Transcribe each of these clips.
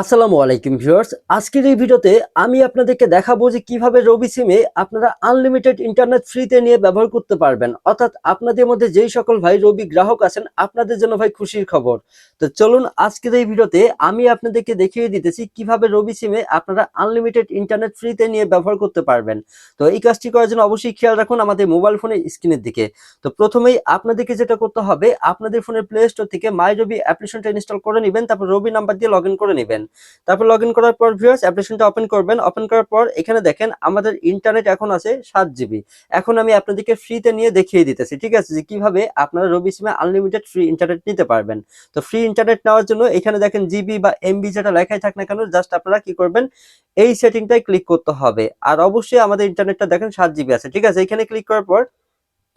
আসসালামু আলাইকুম ভিউয়ার্স। আজকের এই ভিডিওতে আমি আপনাদেরকে দেখাবো যে কীভাবে রবি সিমে আপনারা আনলিমিটেড ইন্টারনেট ফ্রিতে নিয়ে ব্যবহার করতে পারবেন। অর্থাৎ আপনাদের মধ্যে যেই সকল ভাই রবি গ্রাহক আছেন, আপনাদের জন্য ভাই খুশির খবর। তো চলুন আজকের এই ভিডিওতে আমি আপনাদেরকে দেখিয়ে দিতেছি কীভাবে রবি সিমে আপনারা আনলিমিটেড ইন্টারনেট ফ্রিতে নিয়ে ব্যবহার করতে পারবেন। তো এই কাজটি করার জন্য অবশ্যই খেয়াল রাখুন আমাদের মোবাইল ফোনের স্ক্রিনের দিকে। তো প্রথমেই আপনাদেরকে যেটা করতে হবে, আপনাদের ফোনের প্লে স্টোর থেকে মাই রবি অ্যাপ্লিকেশনটা ইনস্টল করে নেবেন, তারপর রবি নাম্বার দিয়ে লগ করে নেবেন। তারপর লগ ইন করার পর ভিউয়ার্স অ্যাপ্লিকেশনটা ওপেন করবেন। ওপেন করার পর এখানে দেখেন আমাদের ইন্টারনেট এখন আছে সাত জিবি এখন আমি আপনাদেরকে ফ্রিতে নিয়ে দেখিয়ে দিতেছি, ঠিক আছে? যে কীভাবে আপনারা রবি সিমে আনলিমিটেড ফ্রি ইন্টারনেট নিতে পারবেন। তো ফ্রি ইন্টারনেট নেওয়ার জন্য এখানে দেখেন জিবি বা এমবি যেটা লেখাই থাক না কেন জাস্ট আপনারা কি করবেন, এই সেটিংটাই ক্লিক করতে হবে। আর অবশ্যই আমাদের ইন্টারনেটটা দেখেন সাত জিবি আছে, ঠিক আছে? এখানে ক্লিক করার পর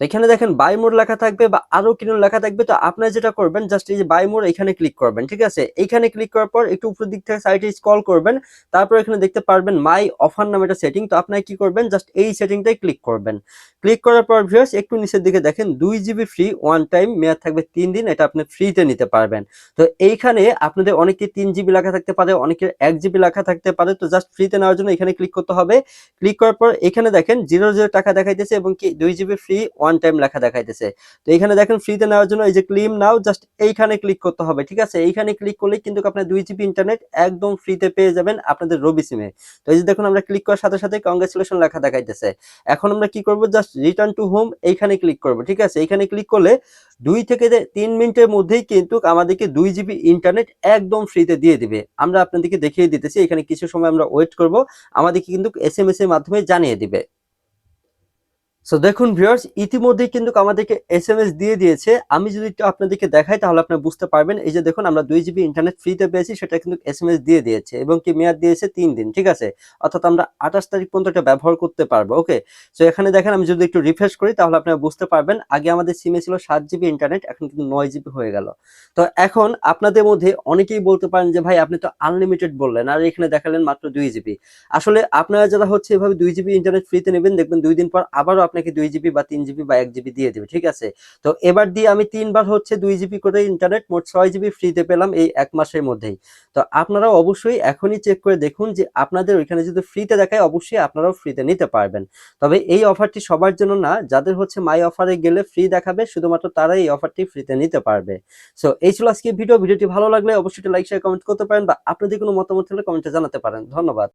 এখানে দেখেন বাই মোড লেখা থাকবে বা আরও কিনুন লেখা থাকবে, তো আপনারা যেটা করবেন জাস্ট এই যে বাই মোড এখানে ক্লিক করবেন, ঠিক আছে? এইখানে ক্লিক করার পর একটু উপর দিক থেকে সাইডে স্ক্রল করবেন, তারপর এখানে দেখতে পারবেন মাই অফার নামে একটা সেটিং তো আপনারা কি করবেন জাস্ট এই সেটিংটাই ক্লিক করবেন। ক্লিক করার পর ভিউয়ার্স একটু নিচের দিকে দেখেন, দুই জিবি ফ্রি ওয়ান টাইম মেয়াদ থাকবে তিন দিন, এটা আপনি ফ্রিতে নিতে পারবেন। তো এইখানে আপনাদের অনেকে তিন জিবি লেখা থাকতে পারে, অনেকের এক জিবি লেখা থাকতে পারে, তো জাস্ট ফ্রিতে নেওয়ার জন্য এখানে ক্লিক করতে হবে। ক্লিক করার পর এখানে দেখেন জিরো জিরো টাকা দেখাইতেছে এবং কি, দুই জিবি ফ্রি ওয়ান টাইম লেখা দেখাইতেছে। তো এখানে দেখেন ফ্রিতে নেওয়ার জন্য এই যে ক্লিম নাও জাস্ট এইখানে ক্লিক করতে হবে, ঠিক আছে? এইখানে ক্লিক করলেই কিন্তু আপনার দুই জিবি ইন্টারনেট একদম ফ্রিতে পেয়ে যাবেন আপনাদের রবি সিমে তো এই যে দেখুন, আমরা ক্লিক করার সাথে সাথে কংগ্রেচুলেশন লেখা দেখাইতেছে। এখন আমরা কি করব? জাস্ট রিটার্ন টু হোম এইখানে ক্লিক করব, ঠিক আছে? এইখানে ক্লিক করলে দুই থেকে তিন মিনিটের মধ্যেই কিন্তু আমাদেরকে দুই জিবি ইন্টারনেট একদম ফ্রিতে দিয়ে দিবে। আমরা আপনাদেরকে দেখিয়ে দিতেছি, এখানে কিছু সময় আমরা ওয়েট করব, আমাদেরকে কিন্তু এস এম এস এর মাধ্যমে জানিয়ে দিবে। সো দেখুন ভিউয়ার্স ইতিমধ্যেই কিন্তু আমাদেরকে এস এম এস দিয়ে দিয়েছে। আমি যদি একটু আপনাদেরকে দেখাই, তাহলে আপনারা বুঝতে পারবেন। এই যে দেখুন, আমরা দুই জিবি ইন্টারনেট ফ্রিতে পেয়েছি, সেটা কিন্তু এস এম এস দিয়ে দিয়েছে এবং কি মেয়াদ দিয়েছে তিন দিন, ঠিক আছে? অর্থাৎ আমরা আঠাশ তারিখ পর্যন্ত এটা ব্যবহার করতে পারব ওকে সো এখানে দেখেন, আমি যদি একটু রিফ্রেশ করি, তাহলে আপনারা বুঝতে পারবেন, আগে আমাদের সিমে ছিল সাত জিবি ইন্টারনেট এখন কিন্তু নয় জিবি হয়ে গেল। তো, এখন আপনাদের মধ্যে অনেকেই বলতে পারেন যে, ভাই, আপনি তো আনলিমিটেড বললেন, আর এখানে দেখালেন মাত্র দুই জিবি আসলে আপনারা যারা হচ্ছে এভাবে দুই জিবি ইন্টারনেট ফ্রিতে নেবেন, দেখবেন দুই দিন পর আবারও আপনাকে দুই জিবি বা তিন জিবি বা এক জিবি দিয়ে দেবে, ঠিক আছে? তো এবার দিয়ে আমি তিনবার হচ্ছে দুই জিবি করে ইন্টারনেট মোট ছয় জিবি ফ্রিতে পেলাম এই এক মাসের মধ্যেই। তো আপনারা অবশ্যই এখনই চেক করে দেখুন যে আপনাদের ওইখানে যদি ফ্রিতে দেখায়, অবশ্যই আপনারাও ফ্রিতে নিতে পারবেন। তবে এই অফারটি সবার জন্য না, যাদের হচ্ছে মাই অফারে গেলে ফ্রি দেখাবে, শুধুমাত্র তারাই এই অফারটি ফ্রিতে নিতে পারবে। সো এই ছিল আজকে ভিডিও ভিডিওটি ভালো লাগলে অবশ্যই লাইক শেয়ার কমেন্ট করতে পারেন বা আপনাদের কোনো মতামত হলে কমেন্টে জানাতে পারেন। ধন্যবাদ।